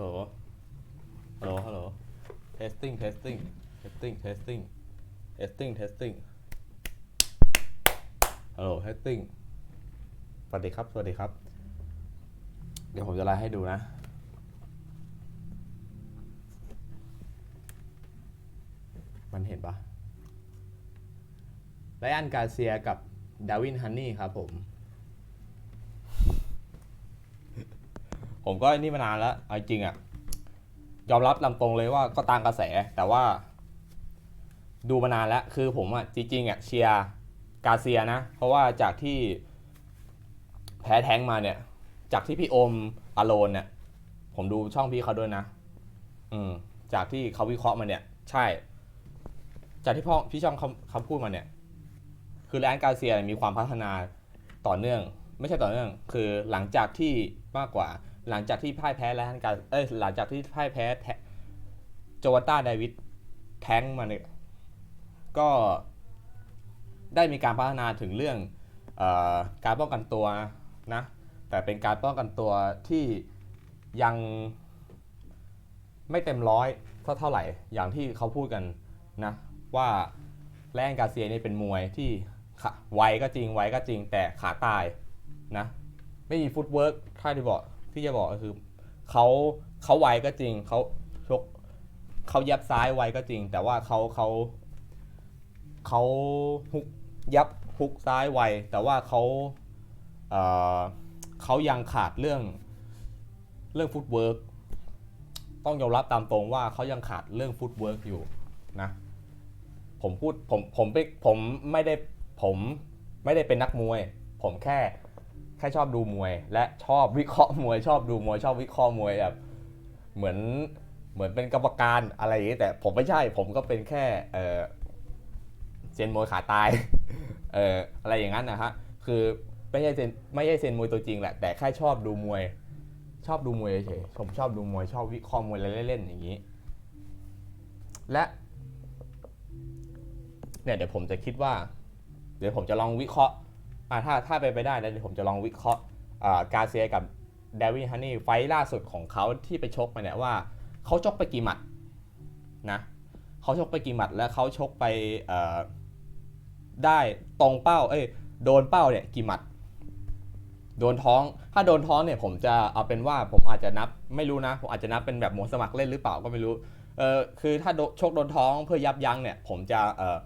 ฮัลโหล ฮัลโหล ฮัลโหล testing testing testing testing testing testing ฮัลโหล testing สวัสดีครับ สวัสดีครับ เดี๋ยวผมจะไลฟ์ให้ดูนะ มันเห็นปะไลอันกาเซียกับดาวินฮันนี่ครับผม ผมก็นี่มานานแล้วเอาจริงอะยอมรับลำตรงเลยว่าก็ตามกระแสแต่ว่า ดูมานานแล้วคือผมอะจริงๆอะเชียร์กาเซียนะ เพราะว่าจากที่แพ้แท้งมาเนี่ย จากที่พี่โอมอโลนเนี่ย ผมดูช่องพี่เขาด้วยนะ อืม จากที่เขาวิเคราะห์มาเนี่ย ใช่ จากที่พ่อพี่ช่องเขาเขาพูดมาเนี่ย คือแลนกาเซียมีความพัฒนาต่อเนื่อง ไม่ใช่ต่อเนื่อง คือหลังจากที่มากกว่า หลังจากที่พ่ายแพ้แลนกาเอ้ยหลังจากที่พ่ายแพ้แทโจวาต้าเดวิดแท้งมาเนี่ยก็ได้มีการพัฒนาถึงเรื่องออการป้องกันตัวนะแต่เป็นการป้องกันตัวที่ยังไม่เต็มร้อยเท่าเท่าไหร่อย่างที่เขาพูดกันนะว่าแลนกาเซียนี่เป็นมวยที่ไวก็จริงไวก็จริงแต่ขาตายนะไม่มีฟุตเวิร์กถ้าที่บอก ที่จะบอกก็คือเขาเขาไวก็จริงเขาชกเขายับซ้ายไวก็จริง แต่ว่าเขาเขาเขาฮุกยับฮุกซ้ายไว แต่ว่าเขาเอ่อเขายังขาดเรื่องเรื่องฟุตเวิร์กต้องยอมรับตามตรงว่าเขายังขาดเรื่องฟุตเวิร์กอยู่นะผมพูดผมผมไปผมไม่ได้ผมไม่ได้เป็นนักมวย ผมแค่ แค่ชอบดูมวย และชอบวิเคราะห์มวย ชอบดูมวย ชอบวิเคราะห์มวยแบบเหมือนเหมือนเป็นกรรมการอะไรอย่างนี้แต่ผมไม่ใช่ผมก็เป็นแค่เออเซยนมวยขาตายเอออะไรอย่างนั้นนะฮะคือไม่ใช่เซนไม่ใช่เซยนมวยตัวจริงแหละแต่แค่ชอบดูมวย ชอบดูมวยเฉยๆผมชอบดูมวยชอบวิเคราะห์มวยเล่นๆอย่างนี้ และเนี่ยเดี๋ยวผมจะคิดว่า เดี๋ยวผมจะลองวิเคราะห์ อ่าถ้าถ้าไปนไปได้นะเดี๋ยวผมจะลองวิเคราะห์อ่ากาเซียกับเดวินฮันนี่ไฟล์ล่าสุดของเขาที่ไปชกมาเนี่ยว่าเขาชกไปกี่หมัดนะเขาชกไปกี่หมัดแล้วเขาชกไปเอ่อได้ตรงเป้าเอ้ยโดนเป้าเนี่ยกี่หมัด โดนท้อง ถ้าโดนท้องเนี่ยผมจะเอาเป็นว่าผมอาจจะนับไม่รู้นะผมอาจจะนับเป็นแบบหมวสมัครเล่นหรือเปล่าก็ไม่รู้เออคือถ้าโดชกโดนท้องเพื่อยับยั้งเนี่ยผมจะเออ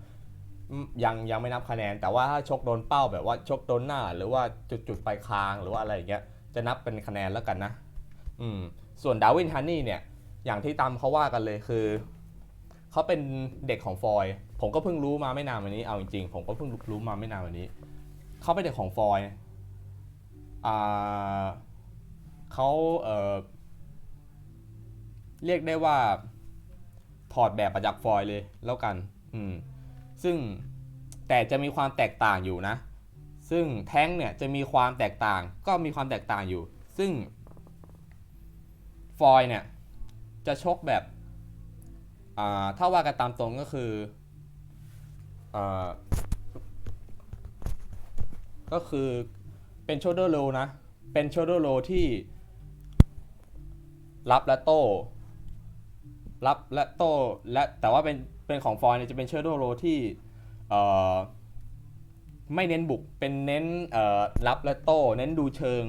ยังยังไม่นับคะแนน แต่ว่าถ้าชกโดนเป้าแบบว่าชกโดนหน้า หรือว่าจุดจุดปลายคางหรือว่าอะไรอย่างเงี้ยจะนับเป็นคะแนนแล้วกันนะ อืม ส่วนดาวินฮันนี่เนี่ย อย่างที่ตามเขาว่ากันเลยคือเขาเป็นเด็กของฟอย ผมก็เพิ่งรู้มาไม่นานวันนี้เอาจริงๆผมก็เพิ่งรู้มาไม่นานวันนี้เขาเป็นเด็กของฟอยอ่าเขาเอ่อเรียกได้ว่าถอดแบบมาจากฟอยเลยแล้วกัน อืม ซึ่งแต่จะมีความแตกต่างอยู่นะ ซึ่งแท้งเนี่ยจะมีความแตกต่าง ก็มีความแตกต่างอยู่ ซึ่งฟอยเนี่ยจะชกแบบอ่าถ้าว่ากันตามตรงก็คืออาก็คือเป็นโชเดอร์โลนะ เป็นโชเดอร์โลที่รับและโต้รับและโต้และแต่ว่าเป็น เป็นของฟอยเนี่ยจะเป็นเชอร์โดโรที่เอ่อไม่เน้นบุกเป็นเน้นเอ่อรับและโต้เน้นดูเชิง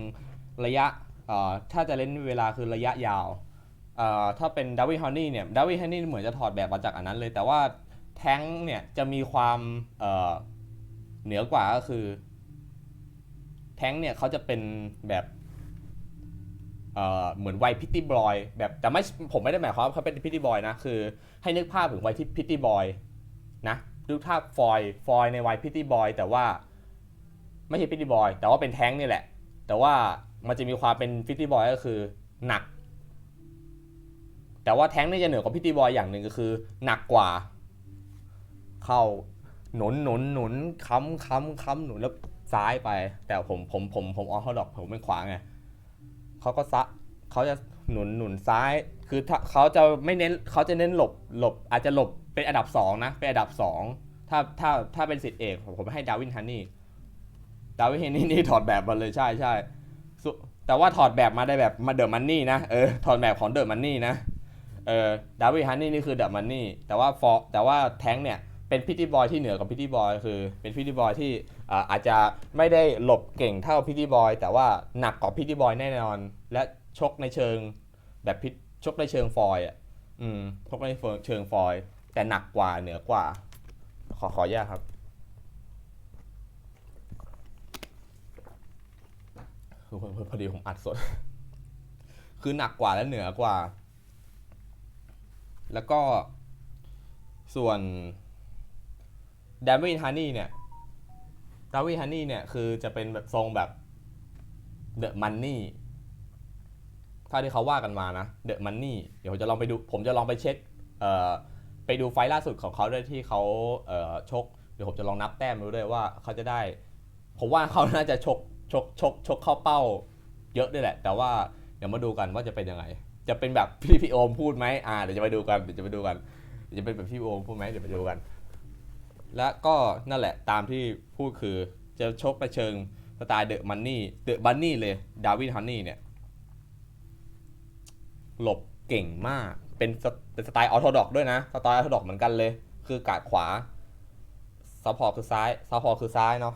ระยะเอ่อถ้าจะเล่นเวลาคือระยะยาวเอ่อถ้าเป็นดาวิฮันนี่เนี่ยดาวิฮันนี่เหมือนจะถอดแบบมาจากอันนั้นเลย แต่ว่าแท้งเนี่ยจะมีความเอ่อเหนือกว่าก็คือ แท้งเนี่ยเขาจะเป็นแบบ เหมือนวัยพิตตี้บอยแบบแต่ไม่ผมไม่ได้หมายความว่าเขาเป็นพิตตี้บอยนะคือ ให้นึกภาพถึงวัยที่พิตตี้บอยนะนึกภาพฟอยฟอยในวัยพิตตี้บอยแต่ว่าไม่ใช่พิตตี้บอยแต่ว่าเป็นแท้งนี่แหละ แต่ว่ามันจะมีความเป็นพิตตี้บอยก็คือหนัก แต่ว่าแท้งนี่จะเหนือกว่าพิตตี้บอยอย่างหนึ่งก็คือ หนักกว่า เข้าหนุนหนุนหนุนค้ำค้ำค้ำหนุนแล้วซ้ายไป แต่ผมผมผมผมออร์โธดอกผมเป็นขวาไง เขาก็ซะเขาจะหนุนหนุนซ้าย คือถ้าเขาจะไม่เน้นเขาจะเน้นหลบหลบ อาจจะหลบเป็นอันดับสองนะเป็นอันดับสองถ้าถ้าถ้าเป็นสิทธิเอกผมให้ดาวินฮันนี่ดาวินฮันนี่นี่ถอดแบบมาเลยใช่ใช่แต่ว่าถอดแบบมาได้แบบมาเดอะมันนี่นะเออถอดแบบของเดอะมันนี่นะเออดาวิดฮันนี่นี่คือเดอะมันนี่แต่ว่าฟอแต่ว่าแท้งเนี่ยเป็นพิตตี้บอยที่เหนือกว่าพิตตี้บอยคือเป็นพิตตี้บอยที่ อาจจะไม่ได้หลบเก่งเท่าพิตตี้บอย แต่ว่าหนักกว่าพิตตี้บอยแน่นอน และชกในเชิงแบบพิชกในเชิงฟอยอะอืมชกในเชิงฟอย แต่หนักกว่าเหนือกว่า ขอขออนุญาตครับ คือพอพพอดีผมอัดสด คือหนักกว่าและเหนือกว่า แล้วก็ส่วนดาวิดฮันนี่เนี่ย ดาวิฮันนี่เนี่ยคือจะเป็นแบบทรงแบบเดอะมันนี่ถ้าที่เขาว่ากันมานะเดอะมันนี่เดี๋ยวผมจะลองไปดูผมจะลองไปเช็คเอ่อไปดูไฟล์ล่าสุดของเขาด้วยที่เขาเอ่อชกเดี๋ยวผมจะลองนับแต้มดูด้วยว่าเขาจะได้ ผมว่าเขาน่าจะชกชกชกชกเข้าเป้า เยอะด้วยแหละ แต่ว่าเดี๋ยวมาดูกันว่าจะเป็นยังไง จะเป็นแบบพี่พี่โอมพูดไหมอ่าเดี๋ยวจะไปดูกันเดี๋ยวจะไปดูกันจะเป็นแบบพี่โอมพูดไหมเดี๋ยวไปดูกัน และก็นั่นแหละตามที่พูดคือจะชกในเชิงสไตล์เดอะมันนี่เดอะบันนี่เลยดาวิดฮันนี่เนี่ย หลบเก่งมากเป็นเป็นสไตล์ออโธดอกด้วยนะสไตล์ออโธดอกเหมือนกันเลย คือกาดขวาซัพพอร์ตคือซ้ายซัพพอร์ตคือซ้ายเนาะ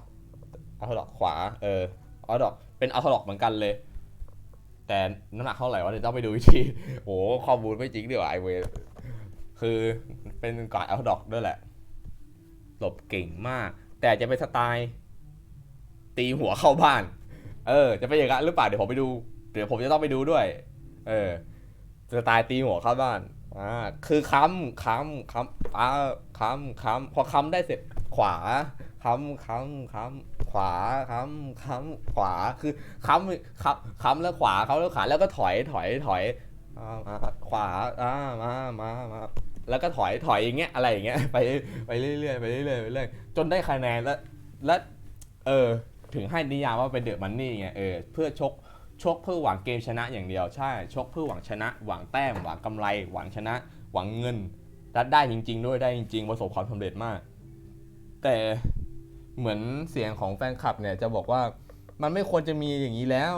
ออโธดอกขวาเออออโธดอกเป็นออโธดอกเหมือนกันเลย แต่น้ำหนักเท่าไหร่วะเดี๋ยวต้องไปดูอีกทีโอ้ข้อมูลไม่จริงดีกว่าไอเวคือเป็นกาดออโธดอกด้วยแหละ หลบเก่งมาก แต่จะเป็นสไตล์ ตีหัวเข้าบ้าน เออ จะเป็นอย่างนั้นหรือเปล่าเดี๋ยวผมไปดู เดี๋ยวผมจะต้องไปดูด้วย เออ สไตล์ตีหัวเข้าบ้าน อ่า คือค้ำค้ำค้ำอ่าค้ำค้ำพอค้ำได้เสร็จขวาค้ำค้ำค้ำขวาค้ำค้ำขวา คือค้ำค้ำค้ำแล้วขวาเขาแล้วขวาแล้วก็ถอยถอยถอยอ่ามาขวาอ่ามามามา แล้วก็ถอยถอยอย่างเงี้ยอะไรอย่างเงี้ยไปไปเรื่อยๆไปเรื่อยๆไปเรื่อยๆจนได้คะแนนแล้วและเออถึงให้นิยามว่าเป็นเดอะมันนี่ไงเออเพื่อชกชกเพื่อหวังเกมชนะอย่างเดียวใช่ชกเพื่อหวังชนะ หวังแต้ม หวังกำไร หวังชนะ หวังเงินและได้จริง ๆ ด้วยได้จริง ๆ ประสบความสำเร็จมาก แต่เหมือนเสียงของแฟนคลับเนี่ยจะบอกว่ามันไม่ควรจะมีอย่างนี้แล้ว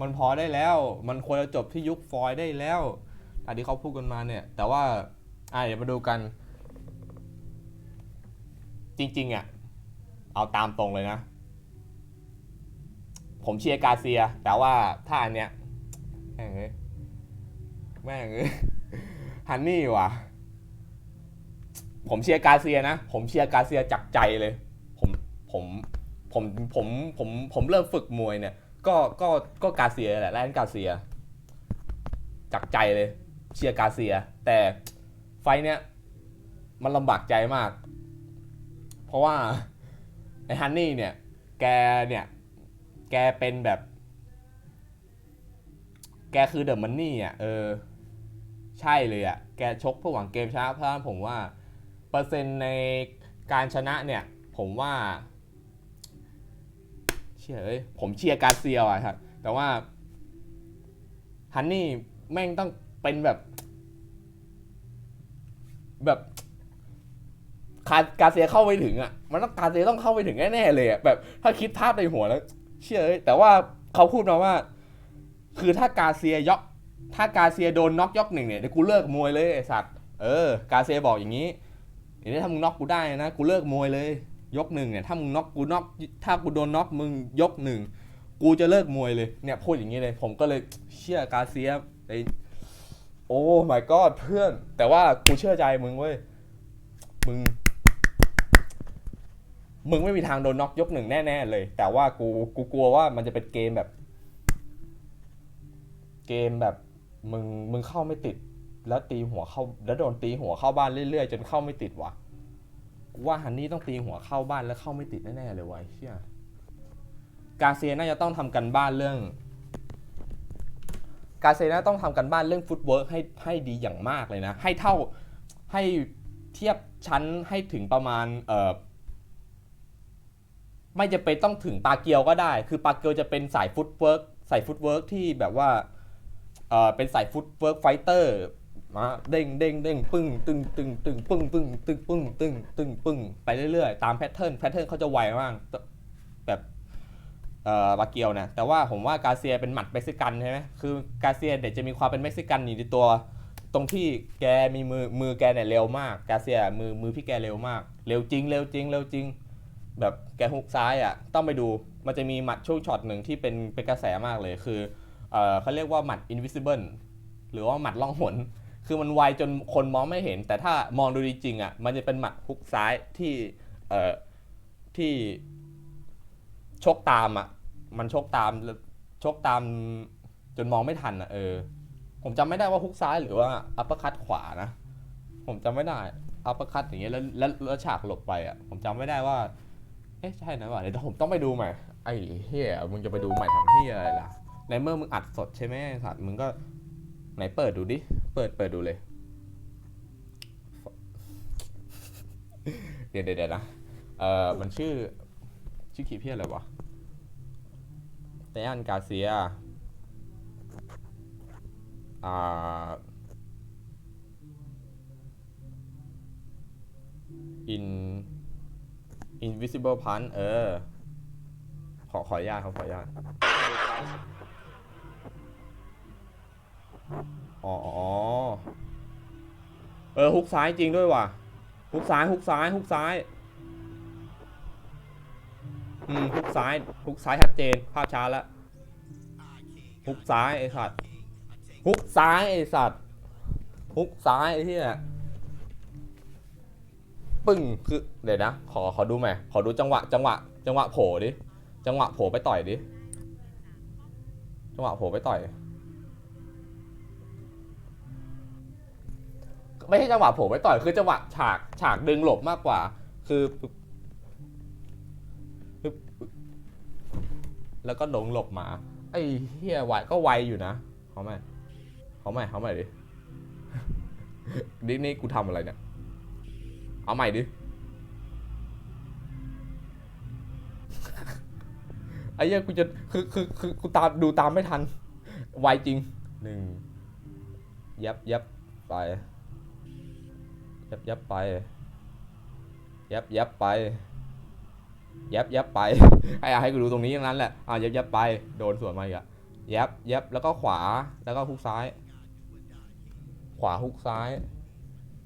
มันพอได้แล้ว มันควรจะจบที่ยุคฟอยล์ได้แล้วอันที่เขาพูดกันมาเนี่ย แต่ว่า อะเดี๋ยวมาดูกัน จริงๆอะเอาตามตรงเลยนะ ผมเชียร์กาเซีย แต่ว่าถ้าอันเนี้ยแม่งเอ้ยแม่งเอ้ยฮันนี่ว่ะ ผมเชียร์กาเซียนะ ผมเชียร์กาเซียจากใจเลย ผมผมผมผมผมผมเริ่มฝึกมวยเนี่ย ก็ก็ก็กาเซียแหละแลนกาเซีย จากใจเลย เชียร์กาเซีย แต่ ไฟเนี้ยมันลำบากใจมาก เพราะว่าไอ้ฮันนี่เนี่ย แกเนี่ย แกเป็นแบบ แกคือเดอะมันนี่อะ เออ ใช่เลยอะ แกชกเพื่อหวังเกมชนะเพราะฉะนั้นผมว่า เปอร์เซ็นต์ในการชนะเนี่ย ผมว่า เชื่อเอ้ยผมเชียร์การเซียอะครับ แต่ว่าฮันนี่แม่งต้องเป็นแบบ แบบคาการเซียเข้าไปถึงอะ มันต้องการเซียต้องเข้าไปถึงแน่ๆเลยอะแบบ ถ้าคิดภาพในหัวแล้ว เชื่อเอ้ยแต่ว่าเขาพูดมาว่า คือถ้ากาเซียยกถ้ากาเซียโดนน็อกยกหนึ่งเนี่ยเดี๋ยวกูเลิกมวยเลยไอ้สัตว์เออกาเซียบอกอย่างนี้เดี๋ยวถ้ามึงน็อกกูได้นะกูเลิกมวยเลย ยกหนึ่งเนี่ยถ้ามึงน็อกกูน็อกถ้ากูโดนน็อกมึงยกหนึ่งกูจะเลิกมวยเลยเนี่ยพูดอย่างนี้เลย ผมก็เลยเชื่อกาเซียไอ โอ้ my god เพื่อน แต่ว่ากูเชื่อใจมึงเว้ย มึง มึงไม่มีทางโดนน็อกยกหนึ่งแน่ ๆ เลย แต่ว่ากูกูกลัวว่ามันจะเป็นเกมแบบ เกมแบบมึงมึงเข้าไม่ติด แล้วตีหัวเข้า แล้วโดนตีหัวเข้าบ้านเรื่อยๆจนเข้าไม่ติดว่ะกูว่าฮันนี่ต้องตีหัวเข้าบ้านแล้วเข้าไม่ติดแน่ๆเลยวะเชี่ยกาเซียน่าจะต้องทำกันบ้านเรื่อง กาเซน่าต้องทำกันบ้านเรื่องฟุตเวิร์กให้ให้ดีอย่างมากเลยนะ ให้เท่าให้เทียบชั้นให้ถึงประมาณเออไม่จะเป็นต้องถึงปาเกียวก็ได้ คือปาเกียวจะเป็นสายฟุตเวิร์กสายฟุตเวิร์กที่แบบว่าเออเป็นสายฟุตเวิร์กไฟเตอร์มาเด้งเด้งเด้งปึ้งตึงตึงตึงปึ้งปึ้งตึงปึ้งตึงตึงปึ้งไปเรื่อยๆ ตามแพทเทิร์นแพทเทิร์นเขาจะไวมาก เอ่อบาเกียวเนี่ยแต่ว่าผมว่ากาเซียเป็นหมัดเม็กซิกันใช่ไหมคือกาเซียเดี๋ยวจะมีความเป็นเม็กซิกันอยู่ในตัว ตรงที่แกมีมือมือแกเนี่ยเร็วมาก กาเซียมือมือพี่แกเร็วมาก เร็วจริงเร็วจริงเร็วจริง แบบแกฮุกซ้ายอะต้องไปดูมันจะมีหมัดช่วงช็อตหนึ่งที่เป็นเป็นกระแสมากเลยคือเออเขาเรียกว่าหมัด invisible หรือว่าหมัดล่องหนคือมันไวจนคนมองไม่เห็น แต่ถ้ามองดูดีจริงอะมันจะเป็นหมัดฮุกซ้ายที่เอ่อที่ชกตามอะ มันชกตามชกตามจนมองไม่ทันอะเออ ผมจำไม่ได้ว่าฮุกซ้ายหรือว่าอัปเปอร์คัตขวานะ ผมจำไม่ได้อัปเปอร์คัตอย่างเงี้ยแล้วแล้วแล้วฉากหลบไปอะ ผมจำไม่ได้ว่า เอ๊ะใช่นะวะเดี๋ยวผมต้องไปดูใหม่ ไอ้เฮียมึงจะไปดูใหม่ทำเฮียอะไรล่ะ ในเมื่อมึงอัดสดใช่ไหมสัตว์มึงก็ไหนเปิดดูดิ เปิดเปิดดูเลย เดี๋ยวเดี๋ยวเดี๋ยวนะ เออมันชื่อ ชื่อคลิปเพี้ยอะไรวะ เตอันกาเซียอ่า in invisible punch เออ ขอขออนุญาตครับขออนุญาตอ๋ออ๋อเออฮุกซ้ายจริงด้วยว่ะฮุกซ้ายฮุกซ้ายฮุกซ้าย อืมฮุกซ้ายฮุกซ้ายชัดเจน ภาพช้าแล้วฮุกซ้ายไอ้สัตว์ฮุกซ้ายไอ้สัตว์ฮุกซ้ายไอ้เหี้ยปึ้งคือเดี๋ยวนะ ขอขอดูใหม่ขอดูจังหวะ จังหวะ จังหวะโผล่ดิจังหวะโผล่ไปต่อยดิจังหวะโผล่ไปต่อย ไม่ใช่จังหวะโผล่ไปต่อยคือจังหวะฉากฉากดึงหลบมากกว่า คือ แล้วก็หลงหลบมา ไอ้เฮียไวก็ไวอยู่นะเขาไหมเขาไหมเขาไหมดินี่นี่กูทำอะไรเนี่ย เอาใหม่ดิ ไอ้เหี้ยกูจะคือคือคือกูตามดูตามไม่ทัน ไวจริงหนึ่งยับยับไปยับยับไปยับยับไป ยับยับไป ให้ให้กูดูตรงนี้อย่างนั้นแหละอ่ายับยับไป โดนสวนมาอีกอะยับยับแล้วก็ขวา แล้วก็ฮุกซ้าย ขวาฮุกซ้าย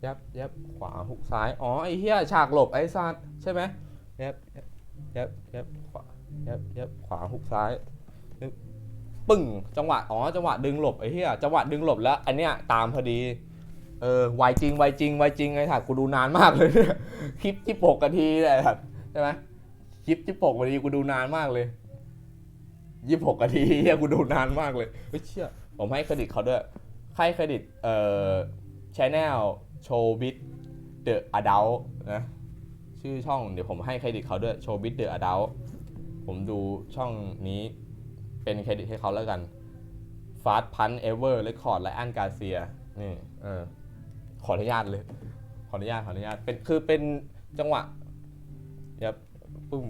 ยับยับขวาหุกซ้าย อ๋อ ไอ้เหี้ย ฉากหลบไอ้สัตว์ใช่ไหมยับยับยับยับขวายับยับขวาหุกซ้าย ปึ้ง จังหวะ อ๋อ จังหวะดึงหลบไอ้เหี้ย จังหวะดึงหลบแล้ว อันเนี้ยตามพอดี เออไวจริงไวจริงไวจริงไอ้สัตว์กูดูนานมากเลยเนี่ย คลิปที่ปกนาทีเนี่ยสัตว์ใช่ไหม คลิปที่ปกนาทีกูดูนานมากเลยยี่หกนาทีเฮียกูดูนานมากเลยเฮ้ยเชี่ยผมให้เครดิตเขาด้วยให้เครดิตเอ่อ channel โชว์บิทเดอะอะดัลนะชื่อช่องเดี๋ยวผมให้เครดิตเขาด้วยโชว์บิทเดอะอะดัลผมดูช่องนี้เป็นเครดิตให้เขาแล้วกันฟาสพันเอเวอร์เรคคอร์ดและอันกาเซียนี่เออขออนุญาตเลย ขออนุญาตขออนุญาตเป็นคือเป็นจังหวะ ปึ้ม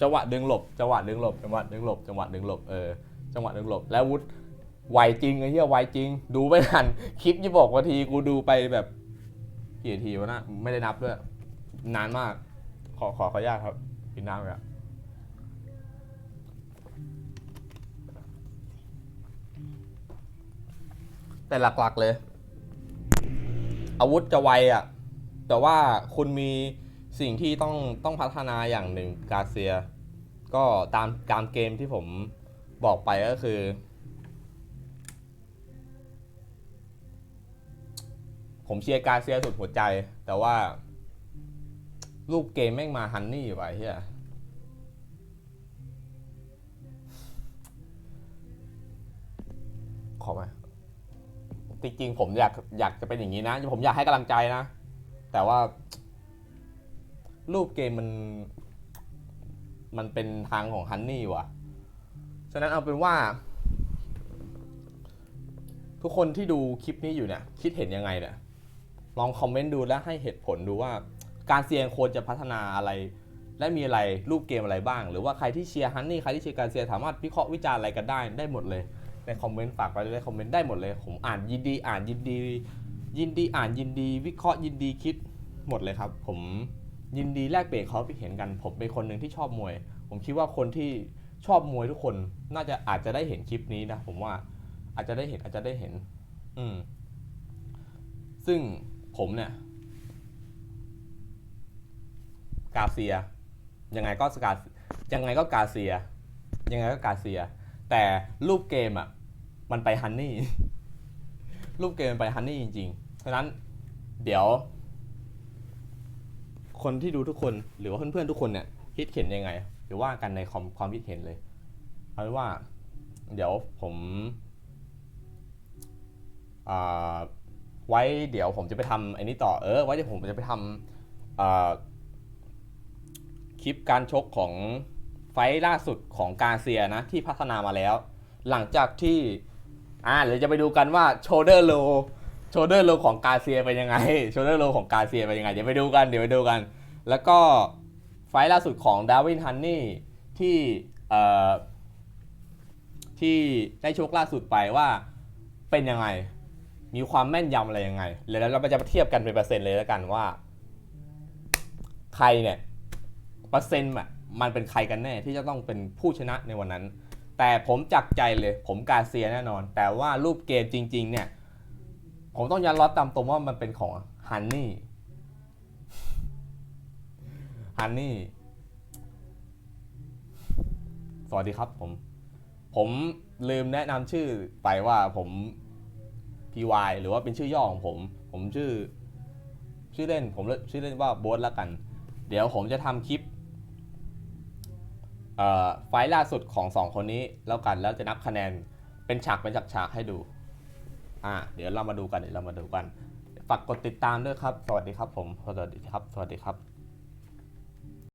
จังหวะดึงหลบจังหวะดึงหลบจังหวะดึงหลบจังหวะดึงหลบเออจังหวะดึงหลบแล้ววุฒไวจริงไอ้เหี้ยไวจริง ดูไม่ทันคลิปยี่บอกว่าทีกูดูไปแบบกี่นาทีวะนะไม่ได้นับด้วยนานมาก ขอขอขออนุญาตครับกินน้ำเลยอะแต่หลักๆเลย อาวุธจะไวอะ แต่ว่าคุณมี สิ่งที่ต้องต้องพัฒนาอย่างหนึ่งกาเซีย ก็ตามตามเกมที่ผมบอกไปก็คือ ผมเชียร์กาเซียสุดหัวใจ แต่ว่าลูกเกมแม่งมาฮันนี่ไว้เฮียขอไหมจริงๆผมอยากอยากจะเป็นอย่างนี้นะ ผมอยากให้กำลังใจนะ แต่ว่า รูปเกมมัน มันเป็นทางของฮันนี่ว่ะ ฉะนั้นเอาเป็นว่า ทุกคนที่ดูคลิปนี้อยู่เนี่ย คิดเห็นยังไงเนี่ย ลองคอมเมนต์ดูและให้เหตุผลดูว่า การเซียนควรจะพัฒนาอะไร และมีอะไรรูปเกมอะไรบ้าง หรือว่าใครที่เชียร์ฮันนี่ใครที่เชียร์การเซียสามารถวิเคราะห์วิจารณ์อะไรกันได้ได้หมดเลยในคอมเมนต์ฝากไว้ในคอมเมนต์ได้หมดเลย ผมอ่านยินดีอ่านยินดี ยินดีอ่านยินดี วิเคราะห์ยินดีคิดหมดเลยครับ ผม ยินดีแลกเปลี่ยนเขาไปเห็นกันผมเป็นคนหนึ่งที่ชอบมวย ผมคิดว่าคนที่ชอบมวยทุกคนน่าจะอาจจะได้เห็นคลิปนี้นะผมว่าอาจจะได้เห็นอาจจะได้เห็น อืม ซึ่งผมเนี่ย กาเซีย ยังไงก็สกายังไงก็กาเซีย ยังไงก็กาเซีย แต่รูปเกมอะ มันไปฮันนี่ รูปเกมมันไปฮันนี่จริงๆ ฉะนั้นเดี๋ยว คนที่ดูทุกคนหรือว่าเพื่อนๆทุกคนเนี่ยคิดเห็นยังไงหรือว่ากันในความความคิดเห็นเลยเอาเป็นว่า เดี๋ยวผมไว้เดี๋ยวผมจะไปทำอ้นี้ต่อเออไว้เดี๋ยวผมจะไปทำคลิปการชกของไฟล่าสุดของกาเซียนะที่พัฒนามาแล้ว หลังจากที่อ่าเดี๋ยวจะไปดูกันว่าโชเดอร์โล ชเดอร์โลของกาเซียเป็นยังไงโชเดอร์โลของกาเซียเป็นยังไง เดี๋ยวไปดูกัน เดี๋ยวไปดูกัน แล้วก็ไฟท์ล่าสุดของดาวินฮันนี่ที่เอ่อที่ได้ชกล่าสุดไปว่าเป็นยังไง มีความแม่นยำอะไรยังไง แล้วเราจะมาเทียบกันเป็นเปอร์เซ็นต์เลยแล้วกันว่า ใครเนี่ยเปอร์เซ็นต์อะมันเป็นใครกันแน่ที่จะต้องเป็นผู้ชนะในวันนั้น แต่ผมจักใจเลย ผมกาเซียแน่นอน แต่ว่ารูปเกมจริง ๆ เนี่ย ผมต้องยันรับตามตรงว่ามันเป็นของฮันนี่ฮันนี่ สวัสดีครับผม ผมลืมแนะนำชื่อไปว่าผม PY หรือว่าเป็นชื่อย่อของผม ผมชื่อ ชื่อเล่น ผมชื่อเล่นว่าโบ๊ทละกัน เดี๋ยวผมจะทำคลิปไฟล์ล่าสุดของสองคนนี้แล้วกันแล้วจะนับคะแนนเป็นฉากเป็นฉากๆให้ดู อ่าเดี๋ยวเรามาดูกันเดี๋ยวเรามาดูกันฝากกดติดตามด้วยครับ สวัสดีครับผม สวัสดีครับ สวัสดีครับ